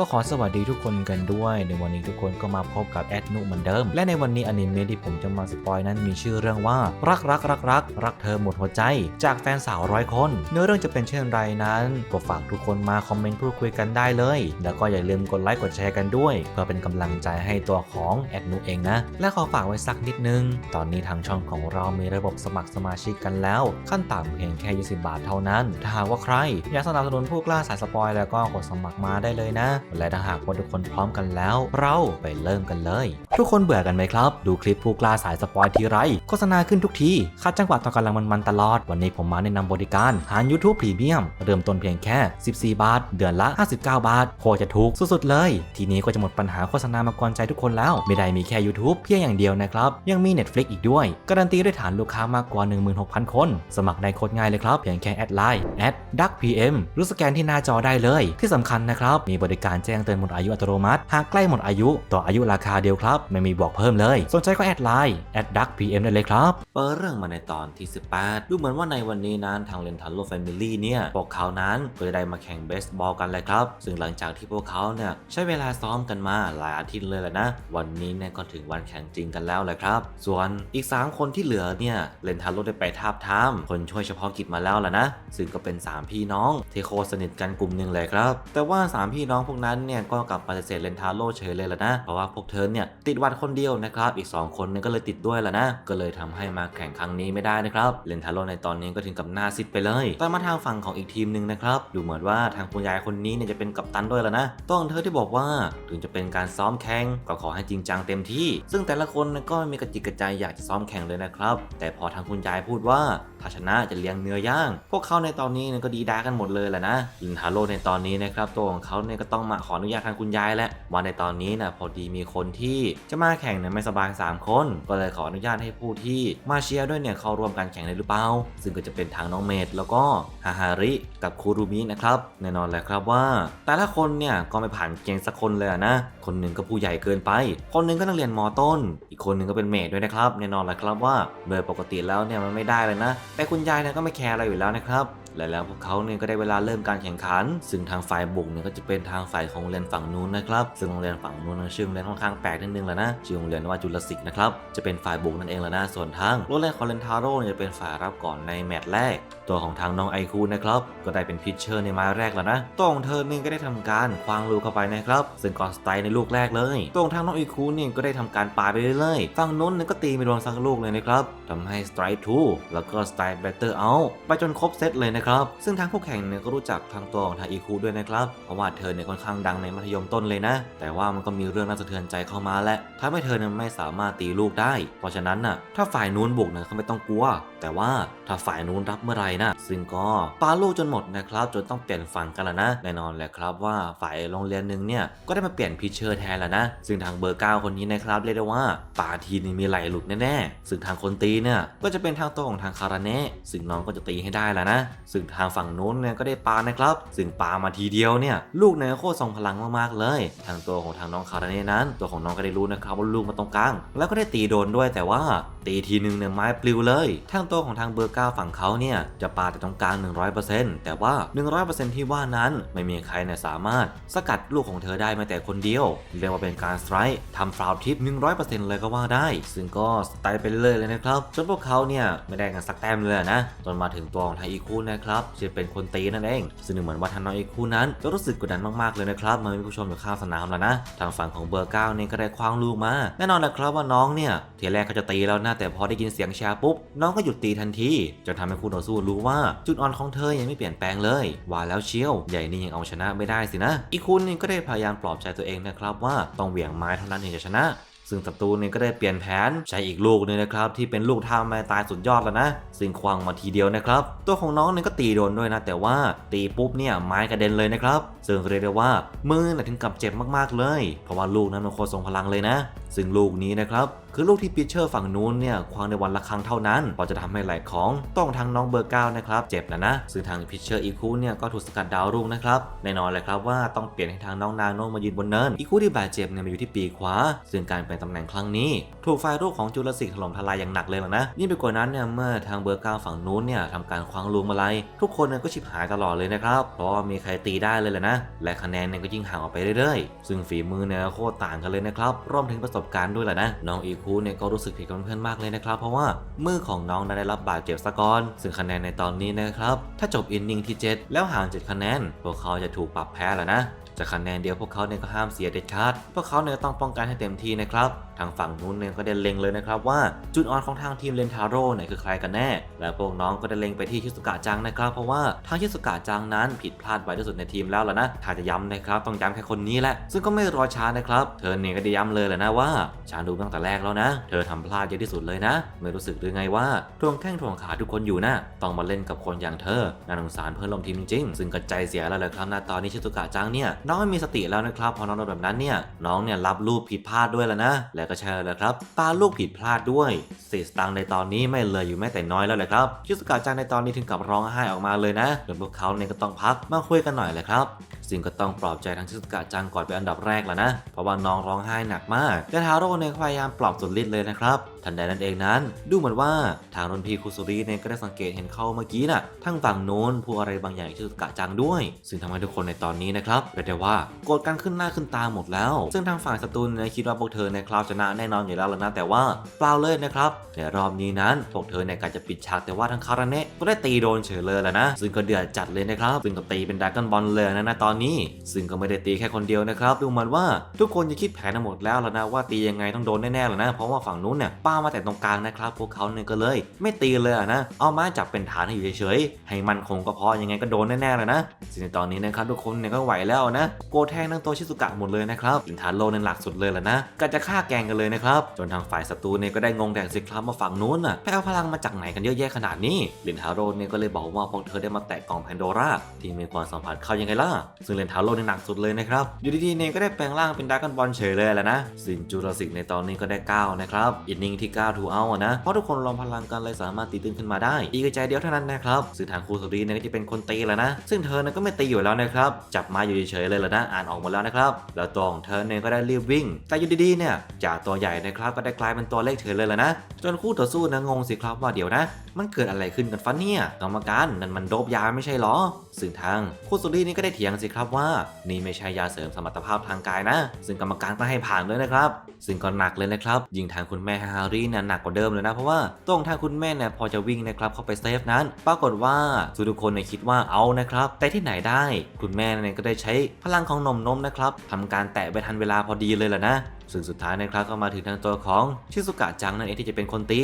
ก็ขอสวัสดีทุกคนกันด้วย ในวันนี้ทุกคนก็มาพบกับแอดนุเหมือนเดิม และในวันนี้อนิเมะที่ผมจะมาสปอยนั้นมีชื่อเรื่องว่า รักรักรักรักรักเธอหมดหัวใจ จากแฟนสาวร้อยคน เนื้อเรื่องจะเป็นเช่นไรนั้นก็ฝากทุกคนมาคอมเมนต์พูดคุยกันได้เลย แล้วก็อย่าลืมกดไลค์กดแชร์กันด้วย เพื่อเป็นกำลังใจให้ตัวของแอดนุเองนะ และขอฝากไว้สักนิดนึง ตอนนี้ทางช่องของเรามีระบบสมัครสมาชิกกันแล้ว ขั้นต่ำเพียงแค่20บาทเท่านั้น ถ้าหากว่าใคร อยากสนับสนุนผู้กล้าสายสปอยแล้วก็กดสมัครมาได้เลยนะและถ้าหากว่าทุกคนพร้อมกันแล้ว เราไปเริ่มกันเลย ทุกคนเบื่อกันไหมครับ ดูคลิปผู้กล้าสายสปอยทีไรโฆษณาขึ้นทุกทีคัดจังหวะตอนกำลังมันๆตลอด วันนี้ผมมาแนะนำบริการหาร YouTube Premium เริ่มต้นเพียงแค่ 14 บาท เดือนละ 59 บาท โคจะถูกสุดๆเลย ทีนี้ก็จะหมดปัญหาโฆษณามากวนใจทุกคนแล้ว ไม่ได้มีแค่ YouTube เพียงอย่างเดียวนะครับ ยังมี Netflix อีกด้วย การันตีด้วยฐานลูกค้ามากกว่า 16,000 คน สมัครได้โคตรง่ายเลยครับ เพียงแค่แอดไลน์แอดดักพีเอ็มหรือสแกนที่หน้าจอได้เลย ที่สำคัญนะครับ มีบริการแจ้งเตือนหมดอายุอัตโนมัติ หากใกล้หมดอายุต่ออายุราคาเดียวครับ ไม่มีบอกเพิ่มเลย สนใจก็แอดไลน์แอดดักพีเอ็มได้เลยครับ เปิดเรื่องมาในตอนที่ 18 ดูเหมือนว่าในวันนี้นั้นทางเลนทันโลแฟมิลี่เนี่ย พวกเขานั้นก็จะได้มาแข่งเบสบอลกันเลยครับ ซึ่งหลังจากที่พวกเขาเนี่ยใช้เวลาซ้อมกันมาหลายอาทิตย์เลยแหละนะ วันนี้เนี่ยก็ถึงวันแข่งจริงกันแล้วแหละครับ ส่วนอีก 3 คนที่เหลือเนี่ยเลนทันโลได้ไปทาบทาม คนช่วยเฉพาะกิจมาแล้วแหละนะ ซึ่งก็เป็น 3 พี่น้องที่โคตรสนิทกันกลุ่มหนึ่งเลยครับ แต่ว่า 3 พี่น้องพวกนั้นเนี่ยก็กลับปฏิเสธเลนทาโลเฉยเลยแหละนะ เพราะว่าพวกเธอเนี่ยติดวันคนเดียวนะครับ อีก 2 คนเนี่ยก็เลยติดด้วยแหละนะ ก็เลยทำให้มาแข่งครั้งนี้ไม่ได้นะครับ เลนทาโลในตอนนี้ก็ถึงกับหน้าซิดไปเลย แต่มาทางฝั่งของอีกทีมหนึ่งนะครับ ดูเหมือนว่าทางคุณยายคนนี้เนี่ยจะเป็นกัปตันด้วยแล้วนะ ต้องเธอที่บอกว่าถึงจะเป็นการซ้อมแข่งก็ขอให้จริงจังเต็มที่ ซึ่งแต่ละคนก็มีกระจิกกระใจอยากจะซ้อมแข่งเลยนะครับ แต่พอทางคุณยายพูดว่าาชนะจะเลี้ยงเนื้อย่าง พวกเขาในตอนนี้เนี่ยก็ดีด้ากันหมดเลยแหละนะลินทาโร่ในตอนนี้นะครับตัวของเขาเนี่ยก็ต้องมาขออนุญาตทางคุณยายแล้วว่าในตอนนี้นะพอดีมีคนที่จะมาแข่งเนี่ยไม่สบาย 3 คน ก็เลยขออนุญาตให้ผู้ที่มาเชียร์ด้วยเนี่ยเข้าร่วมการแข่งได้หรือเปล่าซึ่งก็จะเป็นทางน้องเมดแล้วก็ฮาฮาริกับคูรุมินะครับแน่นอนแหละครับว่า แต่ละคนเนี่ยก็ไม่ผ่านเกณฑ์สักคนเลยนะ คนหนึ่งก็ผู้ใหญ่เกินไป คนหนึ่งก็นักเรียนมอต้น อีกคนหนึ่งก็เป็นเมดด้วยนะครับแน่นอนแหละครับว่าโดยปกติแล้วเนี่ยมันไม่ได้เลยนะแต่คุณยายเนี่ยก็ไม่แคร์อะไรอยู่แล้วนะครับ และแล้วพวกเขาเนี่ยก็ได้เวลาเริ่มการแข่งขัน ซึ่งทางฝ่ายบุกเนี่ยก็จะเป็นทางฝ่ายของโรงเรียนฝั่งนู้นนะครับ ซึ่งโรงเรียนฝั่งนู้นนะชื่อโรงเรียนค่อนข้างแปลกนิดนึงแหละนะ ชื่อโรงเรียนว่าจุลศิษย์นะครับ จะเป็นฝ่ายบุกนั่นเองแหละนะ ส่วนทางโรงเรียนคอเลนทาโร่เนี่ยจะเป็นฝ่ายรับก่อนในแมตช์แรก ตัวของทางน้องไอคูนะครับ ก็ได้เป็นพิชเชอร์ในไม้แรกแล้วนะตัวของเธอเนี่ยก็ได้ทำการควางลูกเข้าไปนะครับ ซึ่งก่อนสไตล์ในลูกแรกเลย ตัวของทางน้องไอคูเนี่ยก็ได้ทำการปาไปเรื่อยๆฝั่งนู้นเนี่ยก็ตีไม่โดนสักลูกเลยนะครับทำให้สไตร์ทูแล้วก็สไตล์แบตเตอร์เอาไปจนครบเซตเลยนะครับ ซึ่งทางผู้แข่งเนี่ยก็รู้จักทางตัวของทางอีคูด้วยนะครับ เพราะว่าเธอเนี่ยค่อนข้างดังในมัธยมต้นเลยนะ แต่ว่ามันก็มีเรื่องน่าสะเทือนใจเข้ามาและทำให้เธอเนี่ยไม่สามารถตีลูกได้ เพราะฉะนั้นน่ะถ้าฝ่ายนู้นบุกเนี่ยเขาไม่ต้องกลัว แต่ว่าถ้าฝ่ายนู้นรับเมื่อไรนะซึ่งก็ปาลูกจนหมดนะครับจนต้องเปลี่ยนฝั่งกันแล้วนะแน่นอนแหละครับว่าฝ่ายโรงเรียนหนึ่งเนี่ยก็ได้มาเปลี่ยนพิเชอร์แทนแล้วนะ ซึ่งทางเบอร์เก้าคนนี้นะครับเรียกได้ว่าปาทีนี่มีไหลหลุดแน่ๆซึ่งทางคนตีเนี่ยก็จะเป็นทางตัวของทางคาราเนะซึ่งน้องก็จะตีให้ได้แล้วนะ ซึ่งทางฝั่งนู้นเนี่ยก็ได้ปานะครับ ซึ่งปามาทีเดียวเนี่ยลูกเนี่ยโคตรทรงพลังมากๆเลย ทางตัวของทางน้องคาราเนะนั้น ตัวของน้องก็ได้รู้นะครับว่าลูกมาตรงกลาง แล้วก็ได้ตีโดนด้วยแต่ว่า ตีทีนึงเนี่ยไม้ปลิวเลยทางตัวของทางเบอร์เก้าฝั่งเขาเนี่ยจะปาแต่ตรงกลาง 100%แต่ว่า 100%ที่ว่านั้นไม่มีใครเนี่ยสามารถสกัดลูกของเธอได้แม้แต่คนเดียว เรียกว่าเป็นการสไตร์ทำฟาวล์ทิป 100%เลยก็ว่าได้ ซึ่งก็สไตล์ไปเรื่อยเลยนะครับ จนพวกเขาเนี่ยไม่ได้กันสักแต้มเลยนะ จนมาถึงตัวของไทยอีคูนะครับจะเป็นคนตีนั่นเอง ซึ่งเหมือนว่าทางน้องอีคูนั้นจะรู้สึกกดดันมากๆเลยนะครับมันมีผู้ชมอยู่ข้างสนามแล้วนะ ทางฝั่งของเบอร์เก้าเนี่ยก็ได้คว้างลูกมา แน่นอนนะครับว่าน้องเนี่ยทีแรกเขาจะตีแล้วนะแต่พอได้ยินเสียงแชร์ปุ๊บ น้องก็หยุดตีทันทีจนทำให้คู่ต่อสู้รู้ว่าจุดอ่อนของเธอยังไม่เปลี่ยนแปลงเลย ว่าแล้วเชียว ใหญ่นี่ยังเอาชนะไม่ได้สินะ อีกคุณนี่ก็ได้พยายามปลอบใจตัวเองนะครับว่าต้องเหวี่ยงไม้เท่านั้นถึงจะชนะซึ่งศัตรูเนี่ยก็ได้เปลี่ยนแผนใช้อีกลูกนึงนะครับที่เป็นลูกท่าไม้ตายสุดยอดแล้วนะ ซึ่งควางมาทีเดียวนะครับ ตัวของน้องเนี่ยก็ตีโดนด้วยนะ แต่ว่าตีปุ๊บเนี่ยไม้กระเด็นเลยนะครับ ซึ่งเรียกได้ว่ามือถึงกับเจ็บมากๆเลย เพราะว่าลูกนั้นมันโคตรทรงพลังเลยนะ ซึ่งลูกนี้นะครับ คือลูกที่ปิเชอร์ฝั่งนู้นเนี่ยควางในวันละครั้งเท่านั้นพอจะทำให้ไหลของต้องทางน้องเบอร์เก้านะครับเจ็บนะนะ ซึ่งทางพิเชอร์อีคูเนี่ยก็ถูกสกัดดาวรุ่งนะครับแน่นอนเลยครับว่าต้องเปลี่ยนให้ทางน้องนาโนมายืนบนเนินอีคูที่บาดเจ็บเนี่ยมาอยู่ที่ปีขวา ซึ่งการเปลี่ยนตำแหน่งครั้งนี้ ถูกไฟลูกของจุลศิษย์ถล่มทลายอย่างหนักเลยนะยิ่งไปกว่านั้นเนี่ยเมื่อทางเบอร์เก้าฝั่งนู้นเนี่ยทำการคว้างลูกมาลัยทุกคนเนี่ยก็ชิบหายตลอดเลยนะครับเพราะว่ามีใครตีได้เลยแหละนะและคะแนนเนี่ยก็ยิ่งห่างออกไปเรื่อยๆ ซึ่งฝีมือเนี่ยโคตรต่างกันเลยนะครับรวมถึงประสบการณ์ด้วยแหละนะน้องอีคูเนี่ยก็รู้สึกผิดกับเพื่อนมากเลยนะครับ เพราะว่ามือของน้องได้รับบาดเจ็บซะก่อน ซึ่งคะแนนในตอนนี้นะครับ ถ้าจบอินนิ่งที่ 7 แล้วห่าง 7 คะแนน พวกเขาจะถูกปรับแพ้แล้วนะจากคะแนนเดียวพวกเขาเนี่ยก็ห้ามเสียเด็ดขาด พวกเขาเนี่ยต้องป้องกันให้เต็มที่นะครับ ทางฝั่งนู้นเนี่ยก็ได้เล็งเลยนะครับว่าจุดอ่อนของทางทีมเลนทาโร่เนี่ยคือใครกันแน่ และพวกน้องก็ได้เล็งไปที่ชิสุกะจังนะครับ เพราะว่าทางชิสุกะจังนั้นผิดพลาดไว้ที่สุดในทีมแล้วล่ะนะถ้าจะย้ำนะครับต้องย้ำแค่คนนี้แหละ ซึ่งก็ไม่รอช้านะครับ เธอเนี่ยก็ได้ย้ำเลยแหละนะว่าฉันดูตั้งแต่แรกแล้วนะ เธอทำพลาดเยอะที่สุดเลยนะ ไม่รู้สึกหรือไงว่าทวงแข้งทวงขาทุกคนอยู่นะต้องมาเล่นกับคนอย่างเธอน่าสงสารเพื่อนร่วมทีมจริงๆซึ่งก็ใจเสียแล้วแหละครับนะตอนนี้ชิสุกะจังเนี่ยน้องไม่มีสติแล้วนะครับพอน้องโดนแบบนั้นเนี่ยน้องเนี่ยรับรูปผิดพลาดด้วยแล้วนะและก็ใช่แล้วครับปาลูกผิดพลาดด้วยเศษสตังในตอนนี้ไม่เหลยอยู่แม้แต่น้อยแล้วแหละครับชิสุกะจังในตอนนี้ถึงกับร้องไห้ออกมาเลยนะจนพวกเขาเนี่ยก็ต้องพักมาคุยกันหน่อยแหละครับซึ่งก็ต้องปลอบใจทางชิสุกะจังก่อนเป็นอันดับแรกแล้วนะ เพราะว่าน้องร้องไห้หนักมากแต่ทาโร่เนี่ยก็พยายามปลอบสุดฤทธิ์เลยนะครับ ทันใดนั้นเองนั้น ดูเหมือนว่าทางรุ่นพี่คุซุริเนี่ยก็ได้สังเกตเห็นเขาเมื่อกี้น่ะทั้งฝั่งโน้นพูดอะไรบางอย่างชิสุกะจังด้วย ซึ่งทำให้ทุกคนในตอนนี้นะครับเรียกได้ว่าโกรธกันขึ้นหน้าขึ้นตาหมดแล้ว ซึ่งทางฝ่ายศัตรูเนี่ยคิดว่าพวกเธอในคราวชนะแน่นอนอยู่แล้วล่ะนะแต่ว่าเปล่าเลยนะครับในรอบนี้นั้นพวกเธอในการจะปิดฉากแต่ว่าทางคาราเนะก็ได้ตีโดนเฉยเลยแหละนะ ซึ่งก็เดือดจัดเลยนะครับซึ่งก็ตีเป็นดาก้อนบอลเลยนะนะตอนนี้ ซึ่งก็ไม่ได้ตีแค่คนเดียวนะครับ ดูเหมือนว่าทุกคนจะคิดแผนหมดแล้วแล้วนะว่าตียังไงต้องโดนแน่ๆแล้วนะเพราะว่าฝั่งนู้นเนี่ยป้ามาแต่ตรงกลางนะครับ พวกเขาเนี่ยก็เลย ไม่ตีเลยนะ เอาไม้จับเป็นฐานให้อยู่เฉยๆ ให้มันคงก็พอยังไงก็โดนแน่ๆเลยนะซึ่งในตอนนี้นะครับทุกคนเนี่ยก็ไหวแล้วนะโกแทงทั้งตัวชิสุกะหมดเลยนะครับอินทาโลในหลักสุดเลยแหละนะก็จะฆ่าแกงกันเลยนะครับจนทางฝ่ายศัตรูเนี่ยก็ได้งงแดงสิครับมาฝั่งนู้นน่ะไปเอาพลังมาจากไหนกันเยอะแยะขนาดนี้ลินทาโร่เนี่ยก็เลยบอกว่าพวกเธอได้มาแตะกล่องแพนโดร่าที่มีความสัมพันธ์เข้ายังไงล่ะซึ่งเลนทาโร่ในยหนักสุดเลยนะครับอยู่ดีๆเนี่ยก็ได้แปลงร่างเป็นดราก้อนบอลเฉยเลยแหละนะซึ่งจูราสิกในตอนนี้ก็ได้9นะครับอินนิ่งที9ถูเอาอะนะ เพราะทุกคนรวมพลังกันเลยสามารถตีตื้นขึ้นมาได้อีกใจเดียวเท่านั้นนะครับซึ่งทางครูสุรีเนี่ยก็จะเป็นคนตีแล้วนะ ซึ่งเธอเนี่ยก็ไม่ตีอยู่แล้วนะครับ จับมาอยู่เฉยๆเลยแหละนะ อ่านออกหมดแล้วนะครับ แล้วตัวของเธอเนี่ยก็ได้รีบวิ่ง แต่อยู่ดีๆเนี่ยจากตัวใหญ่นะครับก็ได้กลายเป็นตัวเล็กเฉยเลยแหละนะ จนคู่ต่อสู้นะงงสิครับว่าเดี๋ยวนะ มันเกิดอะไรขึ้นกันฟันเนี่ยกรรมการนั่นมันโดบยาไม่ใช่หรอ ซึ่งทางคู่สุรีนี่ก็ได้เถียงสิครับว่า นี่ไม่ใช่ยาเสริมสมรรถภาพทางกายนะ ซึ่งกรรมการก็ให้ผ่านเลยนะครับ ซึ่งก็หนักเลยนะครับ ยิงทางคุณแม่ฮารีเนี่ยหนักกว่าเดิมเลยนะ เพราะว่าตรงทางคุณแม่เนี่ยพอจะวิ่งนะครับเข้าไปเซฟนั้น ปรากฏว่าทุกคนเนี่ยคิดว่าเอานะครับ แต่ที่ไหนได้ คุณแม่เนี่ยก็ได้ใช้พลังของนมนมนะครับทำการแตะไปทันเวลาพอดีเลยแหละนะ ซึ่งสุดท้ายนะครับก็มาถึงทางตัวของชิสุกะจังนั่นเองที่จะเป็นคนตี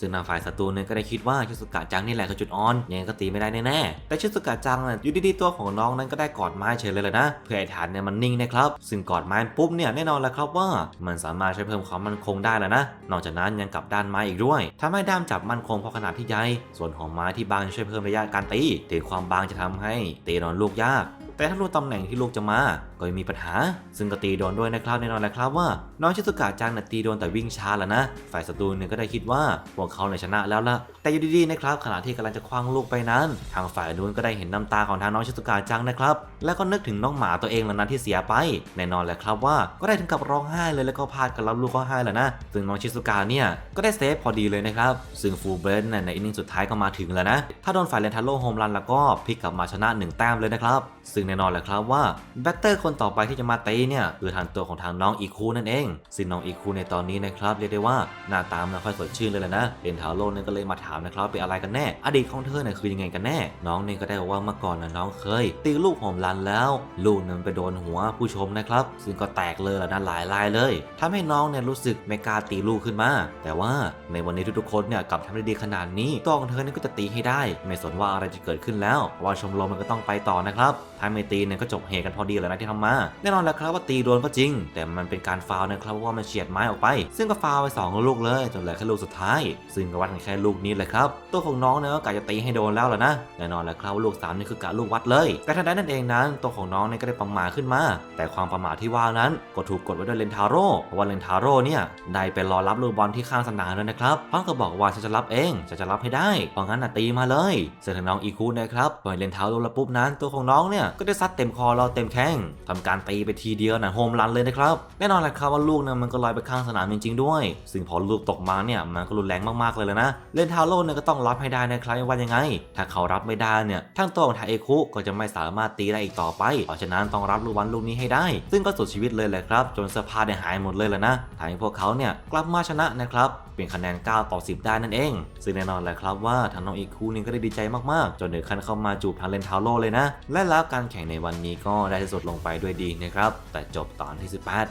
ซึ่งทางฝ่ายศัตรูเนี่ยก็ได้คิดว่าชิสุกะจังนี่แหละคือจุดอ่อนยังไงก็ตีไม่ได้แน่ๆแต่ชิสุกะจังน่ะอยู่ดีๆตัวของน้องนั้นก็ได้กอดไม้เฉยเลยแหละนะเพื่อให้ฐานเนี่ยมันนิ่งนะครับซึ่งกอดไม้ปุ๊บเนี่ยแน่นอนแล้วครับว่า มันสามารถช่วยเพิ่มความมั่นคงได้แล้วนะนอกจากนั้นยังกลับด้านไม้อีกด้วยทำให้ด้ามจับมั่นคงเพราะขนาดที่ใหญ่ส่วนของไม้ที่บางช่วยเพิ่มระยะการตีแต่ความบางจะทำให้ตีโดนลูกยาก แต่ถ้ารู้ตำแหน่งที่ลูกจะมา ยังมีปัญหา ซึ่งก็ตีโดนด้วยนะครับแน่นอนแหละครับว่า น้องชิสุกะจังน่ะตีโดนแต่วิ่งช้าแล้วนะ ฝ่ายศัตรูเนี่ยก็ได้คิดว่าพวกเขาเนี่ยชนะแล้วละแต่อยู่ดีๆนะครับขณะที่กำลังจะคว้างลูกไปนั้น ทางฝ่ายนู้นก็ได้เห็นน้ำตาของทางน้องชิสุกะจังนะครับแล้วก็นึกถึงน้องหมาตัวเองแล้วนะที่เสียไป แน่นอนแหละครับว่าก็ได้ถึงกับร้องไห้เลยแล้วก็พาดกับรับลูกก็ให้แหละนะซึ่งน้องชิสุกะเนี่ยก็ได้เซฟพอดีเลยนะครับซึ่งฟูลเบรนในอินนิ่งสุดท้ายก็มาถึงแล้วนะถ้าโดนฝ่ายเลนทาโลโฮมรันแล้วก็พลิกกลับมาชนะหนึ่งแต้มเลยนะครับซึ่งแน่นอนแหละครับว่าแบตเตอร์คนต่อไปที่จะมาตีเนี่ยคือทางตัวของทางน้องอีคูนั่นเองซึ่งน้องอีคูในตอนนี้นะครับเรียกได้ว่าหน้าตาไม่ค่อยสดชื่นเลยแหละนะเลนทาโลเนี่ยก็เลยมาถามนะครับเป็นอะไรกันแน่ อดีตของเธอเนี่ยคือยังไงกันแน่ น้องเนี่ยก็ได้บอกว่าเมื่อก่อนนะน้องเคย ตีลูกโฮมรันแล้ว ลูกนั้นไปโดนหัวผู้ชมนะครับซึ่งก็แตกเลยละนะหลายลายเลยทำให้น้องเนี่ยรู้สึกไม่กล้าตีลูกขึ้นมา แต่ว่าในวันนี้ทุกๆคนเนี่ยกลับทำได้ดีขนาดนี้ตัวของเธอเนี่ยก็จะตีให้ได้ ไม่สนว่าอะไรจะเกิดขึ้นแล้วเพราะว่าชมรมมันก็ต้องไปต่อนะครับถ้าไม่ตีเนี่ยก็จบเหตุกันพอดีแล้วนะที่ทำมา แน่นอนแหละครับว่าตีโดนก็จริง แต่มันเป็นการฟาวนะครับเพราะว่ามันเฉียดไม้ออกไป ซึ่งก็ฟาวไปสองลูกเลยจนเหลือแค่ลูกสุดท้าย ซึ่งก็วัดกันแค่ลูกนี้เลยครับ ตัวของน้องเนี่ยก็กะจะตีให้โดนแล้วล่ะนะแน่นอนแหละครับว่าลูกสามนี่คือกะลูกวัดเลย แต่ทันใดนั่นเองนั้นตัวของน้องเนี่ยก็ได้ประมาขึ้นมา แต่ความประมาที่ว่านั้นก็ถูกกดไว้ด้วยเลนทาโร่เพราะว่าเลนทาโร่เนี่ยได้ไปรอรับลูกบอลที่ข้างสนามแล้วนะครับพร้อมกับบอกว่าฉันจะรับเองฉันจะรับให้ได้เพราะงั้นน่ะตีมาเลยส่วนทางน้องอีคูนะครับพอเลนทาโร่แล้วปุ๊บนั้นตัวของน้องเนี่ยก็ได้ซัดเต็มคอราเต็มแข้งทำการตีไปทีเดียวนะโฮมรันเลยนะครับ แน่นอนแหละครับว่าลูกเนี่ยมันก็ลอยไปข้างสนามจริงๆด้วย ซึ่งพอลูกตกมาเนี่ยมันก็รุนแรงมากๆเลยละนะ เลนทาโร่เนี่ยก็ต้องรับให้ได้นะครับว่ายังไง ถ้าเขารับไม่ได้เนี่ยทั้งตัวของทาเอคุก็จะไม่สามารถตีได้อีกต่อไป เพราะฉะนั้นต้องรับลูกบอลลูกนี้ให้ได้ ซึ่งก็สุดชีวิตเลยแหละครับจนเสื้อผ้าเนี่ยหายหมดเลยแหละนะทำให้พวกเขาเนี่ยกลับมาชนะนะครับเป็นคะแนน 9 ต่อ 10 ได้นั่นเอง ซึ่งแน่นอนแหละครับว่าทางน้องอีคูนี่ก็ได้ดีใจมากๆ จนถึงขั้นเข้ามาจูบทางเลนทาโร่เลยนะ และแล้วการแข่งในวันนี้ก็ได้สุดลงไปด้วยดีนะครับ แต่จบตอนที่18